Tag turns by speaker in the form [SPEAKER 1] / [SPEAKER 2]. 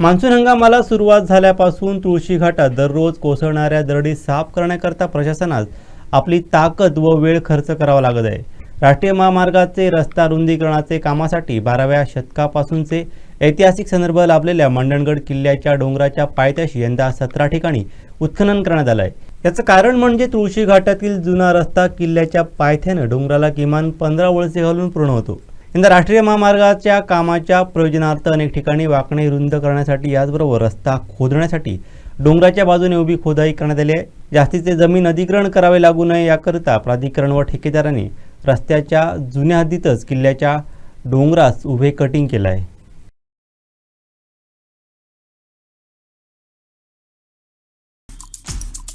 [SPEAKER 1] Monsoon हंगामाला सुरुवात झाल्यापासून तुळशी घाटात दररोज कोसळणाऱ्या दरडी साफ करण्याकरता प्रशासनास आपली ताकद व वेळ खर्च करावा लागत आहे. राष्ट्रीय महामार्गाचे रस्ता रुंदीकरणाचे कामासाठी बाराव्या शतकापासूनचे ऐतिहासिक संदर्भ लाभलेल्या मंडणगड किल्ल्याच्या डोंगराच्या पायथ्याशी यंदा सतरा ठिकाणी उत्खनन करण्यात आलं आहे याचं कारण म्हणजे तुळशी घाटातील जुना रस्ता किल्ल्याच्या पायथ्यानं डोंगराला किमान पंधरा वळसे घालून पूर्ण होतो. यंदा राष्ट्रीय महामार्गाच्या कामाच्या प्रयोजनार्थ अनेक ठिकाणी वाकणे रुंद करण्यासाठी याचबरोबर रस्ता खोदण्यासाठी डोंगराच्या बाजूने उभी खोदाई करण्यात आली आहे. जास्तीचे जमीन अधिग्रहण करावे लागू नये याकरिता प्राधिकरण व ठेकेदारांनी रस्त्याच्या जुन्या हद्दीतच किल्ल्याच्या डोंगरास उभे कटिंग केलं आहे.